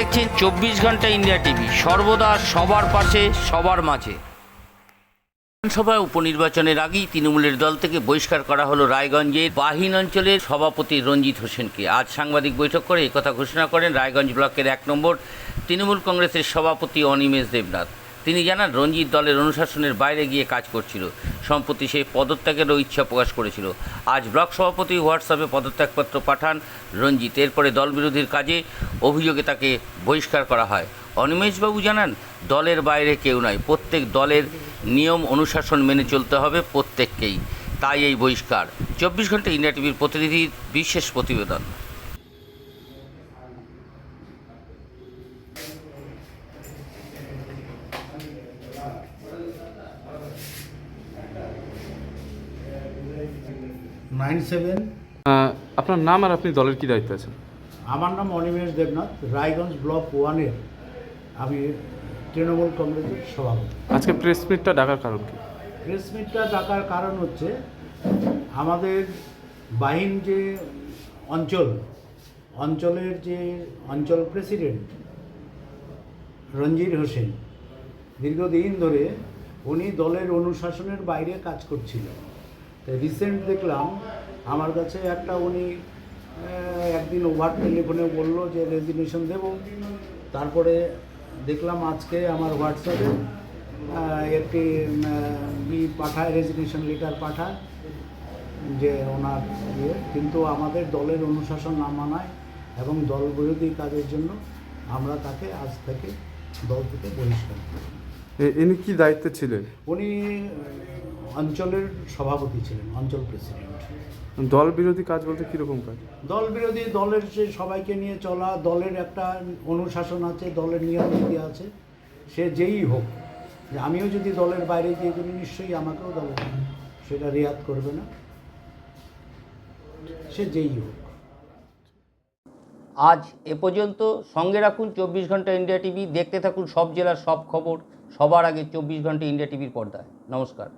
দেখছেন চব্বিশ ঘণ্টা ইন্ডিয়া টিভি। সর্বদা সবার পাশে, সবার মাঝে। বিধানসভায় উপনির্বাচনের আগেই তৃণমূলের দল থেকে বহিষ্কার করা হলো রায়গঞ্জের বাহিন অঞ্চলের সভাপতি রঞ্জিত হোসেনকে। আজ সাংবাদিক বৈঠক করে একথা ঘোষণা করেন রায়গঞ্জ ব্লকের এক নম্বর তৃণমূল কংগ্রেসের সভাপতি অনিমেষ দেবনাথ। তিনি জানান, রঞ্জিত দলের অনুশাসনের বাইরে গিয়ে কাজ করছিল। সম্প্রতি সেই পদত্যাগেরও ইচ্ছা প্রকাশ করেছিল। আজ ব্লক সভাপতি হোয়াটসঅ্যাপে পদত্যাগপত্র পাঠান রঞ্জিত। এরপরে দল বিরোধীর কাজে অভিযোগে তাকে বহিষ্কার করা হয়। অনিমেষবাবু জানান দলের বাইরে কেউ নয় প্রত্যেক দলের নিয়ম অনুশাসন মেনে চলতে হবে প্রত্যেককেই। তাই এই বহিষ্কার। চব্বিশ ঘণ্টা ইন্ডিয়া টিভির প্রতিনিধির বিশেষ প্রতিবেদন। Nine seven. আহ, আপনার নাম আর আপনি দলের কি দায়িত্ব আছেন? আমার নাম অনিমেষ দেবনাথ রায়গঞ্জ ব্লক ওয়ানের আমি তৃণমূল কংগ্রেসের সভাপতি। আজকে প্রেস মিটটা ডাকার কারণ কি? প্রেস মিটটা ডাকার কারণ হচ্ছে আমাদের বাহিন যে অঞ্চল অঞ্চলের যে অঞ্চল প্রেসিডেন্ট রঞ্জির হোসেন দীর্ঘদিন ধরে উনি দলের অনুশাসনের বাইরে কাজ করছিল তো রিসেন্ট দেখলাম আমার কাছে একটা উনি একদিন ওভার টেলিফোনে বলল যে রেজিগনেশন দেব। তারপরে দেখলাম আজকে আমার হোয়াটসঅ্যাপে একটি ই পাঠায় রেজিগনেশন লেটার পাঠায় যে ওনার ইয়ে। কিন্তু আমাদের দলের অনুশাসন না মানায় এবং দল বিরোধী কাজের জন্য আমরা তাকে আজ থেকে দল থেকে বহিষ্কার ইনি কি দায়িত্বে ছিলেন? উনি অঞ্চলের সভাপতি ছিলেন অঞ্চল প্রেসিডেন্ট। দল বিরোধী কাজ বলতে কীরকম কাজ? দল বিরোধী দলের যে সবাইকে নিয়ে চলা দলের একটা অনুশাসন আছে দলের নিয়ম নীতি আছে সে যেই হোক যে আমিও যদি দলের বাইরে গিয়ে করি নিশ্চয়ই আমাকেও দল সেটা রেয়াত করবে না। সে যেই হোক। আজ এ পর্যন্ত সঙ্গে রাখুন চব্বিশ ঘণ্টা ইন্ডিয়া টিভি। দেখতে থাকুন সব জেলার সব খবর। সবার আগে চব্বিশ ঘণ্টা ইন্ডিয়া টিভির পর্দায়। নমস্কার।